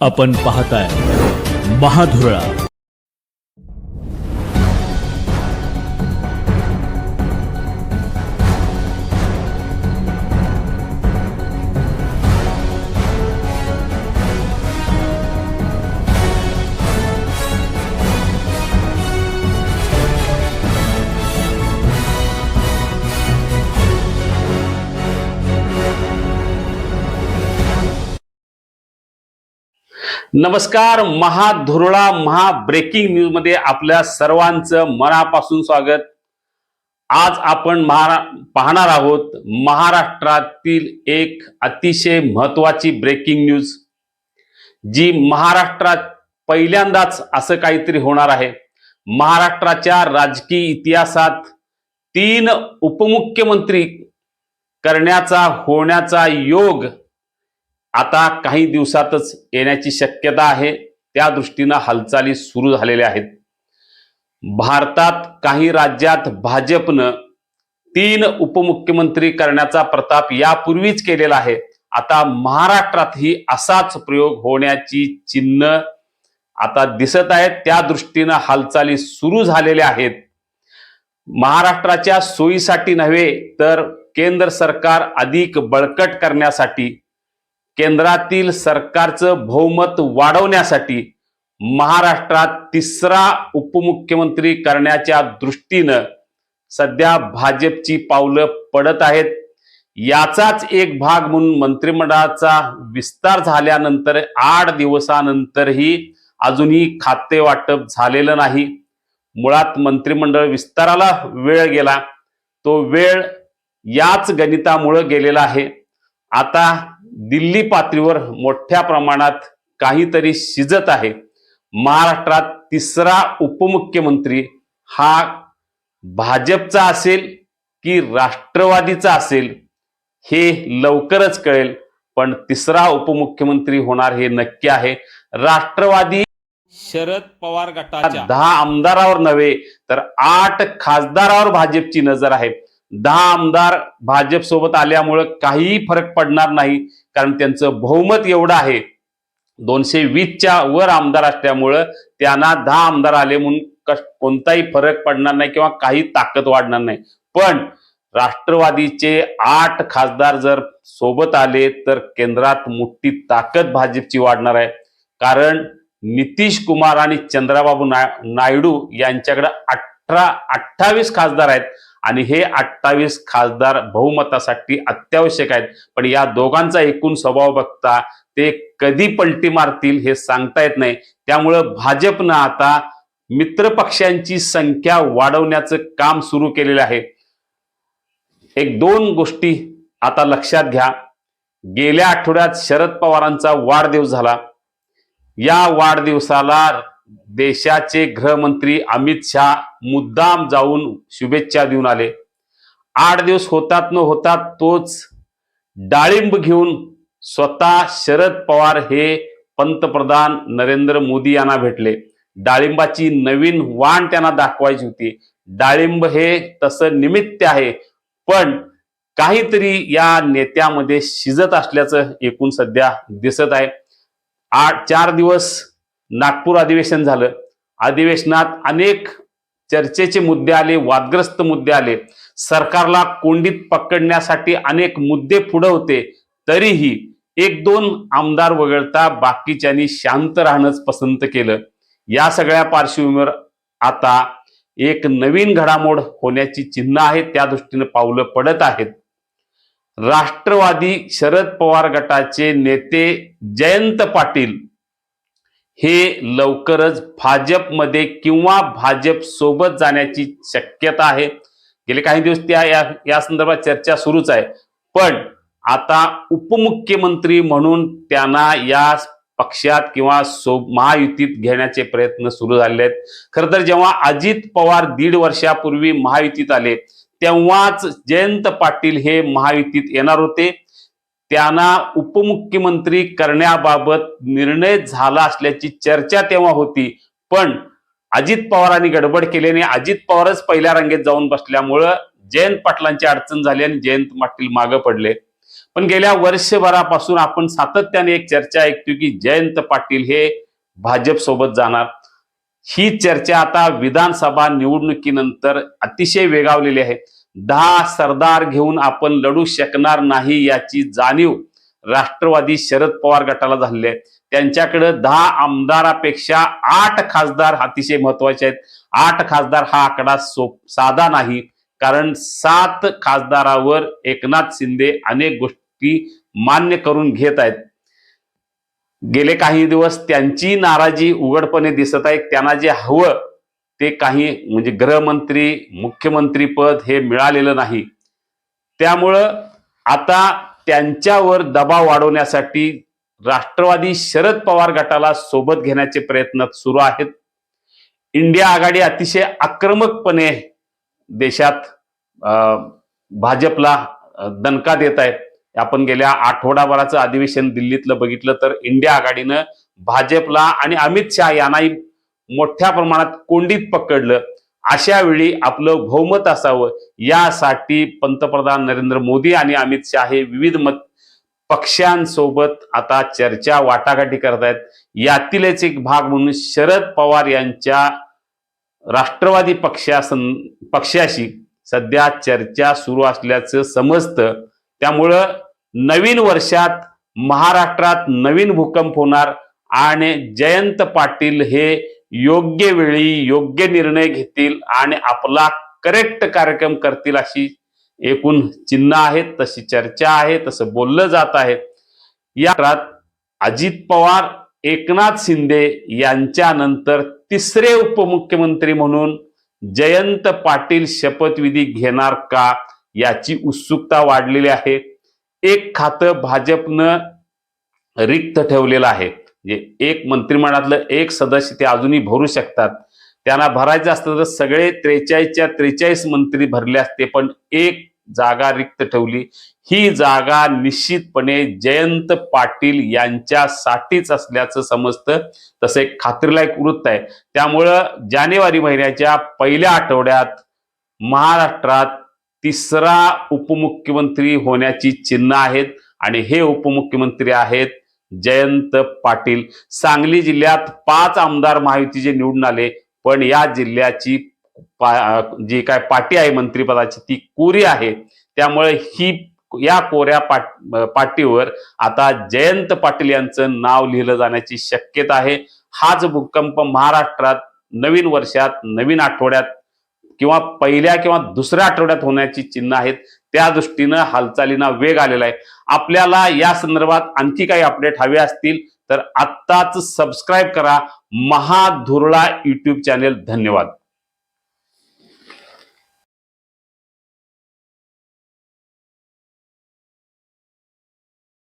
आपण पाहताय महाधुरळा. नमस्कार महाधुरळा महा ब्रेकिंग न्यूजमध्ये आपल्या सर्वांचं मनापासून स्वागत. आज आपण महारा पाहणार आहोत महाराष्ट्रातील एक अतिशय महत्वाची ब्रेकिंग न्यूज जी महाराष्ट्रात पहिल्यांदाच असं काहीतरी होणार आहे. महाराष्ट्राच्या राजकीय इतिहासात तीन उपमुख्यमंत्री करण्याचा होण्याचा योग आता काही दिवसातच येण्याची शक्यता आहे. त्या दृष्टीनं हालचाली सुरू झालेल्या आहेत. भारतात काही राज्यात भाजपनं तीन उपमुख्यमंत्री करण्याचा प्रताप यापूर्वीच केलेला आहे. आता महाराष्ट्रातही असाच प्रयोग होण्याची चिन्ह आता दिसत आहेत. त्या दृष्टीनं हालचाली सुरू झालेल्या आहेत. महाराष्ट्राच्या सोयीसाठी नव्हे तर केंद्र सरकार अधिक बळकट करण्यासाठी केंद्रातील सरकारचं बहुमत वाढवण्यासाठी महाराष्ट्रात तिसरा उपमुख्यमंत्री करण्याच्या दृष्टीनं सध्या भाजपची पावलं पडत आहेत. याचाच एक भाग म्हणून मंत्रिमंडळाचा विस्तार झाल्यानंतर आठ दिवसानंतरही अजूनही खाते वाटप झालेलं नाही. मुळात मंत्रिमंडळ विस्ताराला वेळ गेला. तो वेळ याच गणितामुळं गेलेला आहे. आता दिल्ली पातळीवर मोठ्या प्रमाणात काहीतरी शिजत आहे. महाराष्ट्रात तिसरा उपमुख्यमंत्री हा भाजपचा असेल की राष्ट्रवादीचा असेल हे लवकरच कळेल पण तिसरा उपमुख्यमंत्री होणार हे नक्की आहे. राष्ट्रवादी शरद पवार गटाच्या दहा आमदारावर नव्हे तर आठ खासदारावर भाजपची नजर आहे. दहा आमदार भाजप सोबत आल्यामुळं काहीही फरक पडणार नाही. कारण त्यांचं बहुमत एवढं आहे. दोनशे वीसच्या वर आमदार असल्यामुळं त्यांना दहा आमदार आले म्हणून कोणताही फरक पडणार नाही किंवा काही ताकद वाढणार नाही. पण राष्ट्रवादीचे आठ खासदार जर सोबत आले तर केंद्रात मोठी ताकद भाजपची वाढणार आहे. कारण नितीश कुमार आणि चंद्राबाबू ना- नायडू यांच्याकडे अठरा अठ्ठावीस खासदार आहेत. आणि हे अठ्ठावीस खासदार बहुमतासाठी अत्यावश्यक आहेत. पण या दोघांचा एकूण स्वभाव बघता ते कधी पलटी मारतील हे सांगता येत नाही. त्यामुळं भाजपनं आता मित्रपक्षांची संख्या वाढवण्याचं काम सुरू केलेलं आहे. एक दोन गोष्टी आता लक्षात घ्या. गेल्या आठवड्यात शरद पवारांचा वाढदिवस झाला. या वाढदिवसाला देशाचे गृहमंत्री अमित शहा मुद्दाम जाऊन शुभेच्छा देऊन आले. आठ दिवस होतात न होतात तोच डाळिंब घेऊन स्वतः शरद पवार हे पंतप्रधान नरेंद्र मोदी यांना भेटले. डाळिंबाची नवीन वाण त्यांना दाखवायची होती. डाळिंब हे तसं निमित्त आहे पण काहीतरी या नेत्यामध्ये शिजत असल्याचं एकूण सध्या दिसत आहे. आठ चार दिवस नागपूर अधिवेशन झालं. अधिवेशनात अनेक चर्चेचे मुद्दे आले वादग्रस्त मुद्दे आले. सरकारला कोंडीत पकडण्यासाठी अनेक मुद्दे पुढे होते. तरीही एक दोन आमदार वगळता बाकीच्यांनी शांत राहणंच पसंत केलं. या सगळ्या पार्श्वभूमीवर आता एक नवीन घडामोड होण्याची चिन्ह आहेत त्या दृष्टीने पावलं पडत आहेत. राष्ट्रवादी शरद पवार गटाचे नेते जयंत पाटील हे लवकरच भाजपमध्ये किंवा भाजप सोबत जाण्याची शक्यता आहे. गेले काही दिवस त्या या, या संदर्भात चर्चा सुरूच आहे. पण आता उपमुख्यमंत्री म्हणून त्यांना या पक्षात किंवा सो महायुतीत घेण्याचे प्रयत्न सुरू झाले आहेत. खरं तर जेव्हा अजित पवार दीड वर्षापूर्वी महायुतीत आले तेव्हाच जयंत पाटील हे महायुतीत येणार होते. त्यांना उपमुख्यमंत्री करण्याबाबत निर्णय झाला असल्याची चर्चा तेव्हा होती. पण अजित पवारांनी गडबड केल्याने अजित पवारच पहिल्या रांगेत जाऊन बसल्यामुळं जयंत पाटलांची अडचण झाली आणि जयंत पाटील मागे पडले. पण गेल्या वर्षभरापासून आपण सातत्याने एक चर्चा ऐकतो की जयंत पाटील हे भाजप सोबत जाणार. ही चर्चा आता विधानसभा निवडणुकीनंतर अतिशय वेगावलेली आहे. दहा सरदार घेऊन आपण लढू शकणार नाही याची जाणीव राष्ट्रवादी शरद पवार गटाला झालेली आहे. त्यांच्याकडे दहा आमदारापेक्षा आठ खासदार अतिशय महत्त्वाचे आहेत. आठ खासदार हा आकडा सो साधा नाही. कारण सात खासदारावर एकनाथ शिंदे अनेक गोष्टी मान्य करून घेत आहेत. गेले काही दिवस त्यांची नाराजी उघडपणे दिसत आहे. त्यांना जे हवं ते काही म्हणजे गृहमंत्री मुख्यमंत्री पद हे मिळालेलं नाही. त्यामुळं आता त्यांच्यावर दबाव वाढवण्यासाठी राष्ट्रवादी शरद पवार गटाला सोबत घेण्याचे प्रयत्न सुरू आहेत. इंडिया आघाडी अतिशय आक्रमकपणे देशात भाजपला दणका देत आहे. आपण गेल्या आठवडाभराचं अधिवेशन दिल्लीतलं बघितलं तर इंडिया आघाडीनं भाजपला आणि अमित शहा यांनाही मोठ्या प्रमाणात कोंडीत पकडलं. अशा वेळी आपलं बहुमत असावं यासाठी पंतप्रधान नरेंद्र मोदी आणि अमित शाह हे विविध मत पक्षांसोबत आता चर्चा वाटाघाटी करतायत. यातीलच एक भाग म्हणून शरद पवार यांच्या राष्ट्रवादी पक्षासन पक्षाशी सध्या चर्चा सुरू असल्याचं समजतं. त्यामुळं नवीन वर्षात महाराष्ट्रात नवीन भूकंप होणार आणि जयंत पाटील हे योग्य वेळी योग्य निर्णय घेतील आणि आपला करेक्ट कार्यक्रम करतील अशी एकूण चिन्ह आहेत तशी चर्चा आहे तसं बोललं जात आहे. या काळात अजित पवार एकनाथ शिंदे यांच्यानंतर तिसरे उपमुख्यमंत्री म्हणून जयंत पाटील शपथविधी घेणार का याची उत्सुकता वाढलेली आहे. एक खातं भाजपनं रिक्त ठेवलेलं आहे. म्हणजे एक मंत्रिमंडळातलं एक सदस्य ते अजूनही भरू शकतात. त्यांना भरायचं असतं तर सगळे त्रेचाळीसच्या त्रेचाळीस मंत्री भरले असते पण एक जागा रिक्त ठेवली. ही जागा निश्चितपणे जयंत पाटील यांच्यासाठीच असल्याचं समजतं. तसं एक खात्रीलायक वृत्त आहे. त्यामुळं जानेवारी महिन्याच्या पहिल्या आठवड्यात महाराष्ट्रात तिसरा उपमुख्यमंत्री होण्याची चिन्ह आहेत आणि हे उपमुख्यमंत्री आहेत जयंत पाटील. सांगली जिल्ह्यात पाच आमदार महायुतीचे निवडून आले पण या जिल्ह्याची पा- जी काय पाटी आहे मंत्रिपदाची ती कोरी आहे. त्यामुळे ही या कोऱ्या पाट पाटीवर आता जयंत पाटील यांचं नाव लिहिलं जाण्याची शक्यता आहे. हाच भूकंप महाराष्ट्रात नवीन वर्षात नवीन आठवड्यात किंवा पहिल्या किंवा दुसऱ्या आठवड्यात होण्याची चिन्ह आहेत. त्या दृष्टीनं हालचालींना वेग आलेला आहे. आपल्याला या संदर्भात आणखी काही अपडेट हवे असतील तर आत्ताच सबस्क्राईब करा. महाधुरळा युट्यूब चॅनेल धन्यवाद.